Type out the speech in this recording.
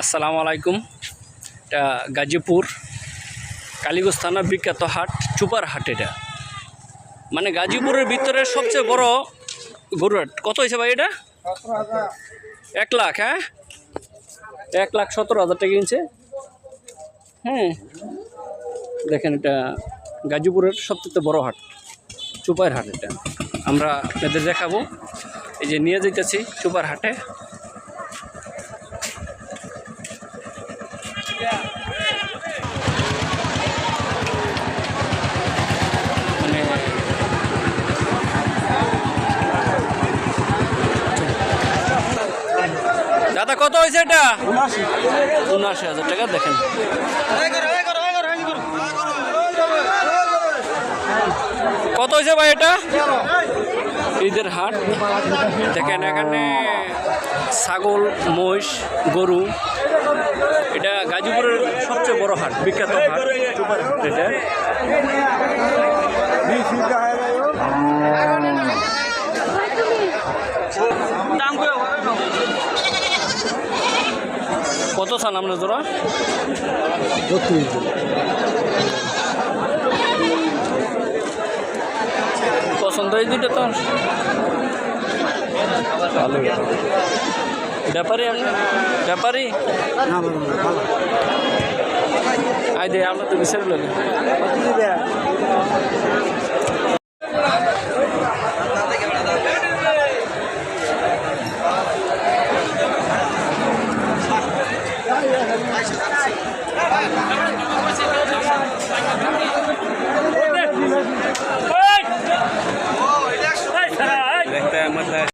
আসসালামু আলাইকুম। এটা গাজীপুর, কালীগঞ্জ থানার বিখ্যাত হাট, চুপার হাট এটা। মানে গাজীপুরের ভিতরে সবচেয়ে বড় গরু হাট। কত হয়েছে ভাই এটা? এক লাখ হ্যাঁ? এক লাখ সতেরো হাজার টাকা কিনছে। হ্যাঁ দেখেন এটা গাজীপুরের সবচেয়ে বড় হাট, চুপার হাট এটা। আমরা আপনাদের দেখাবো। এই যে নিয়ে যেতেছি চুপার হাটে। দাদা, কত হয়েছে এটা? উনআশি হাজার টাকা, দেখেন। কত হয়েছে ভাই এটা? ঈদের হাট। দেখেন এখানে ছাগল, মহিষ, গরু এটা গাজীপুরের সবচেয়ে বড় হাট, বিখ্যাত হাট। এটা কত চান আপনার জোড়া? পছন্দ এই দুটো তো। ভালো ব্যাপারী আপনি ব্যাপারী? আমরা তো বিচার লাগে Thank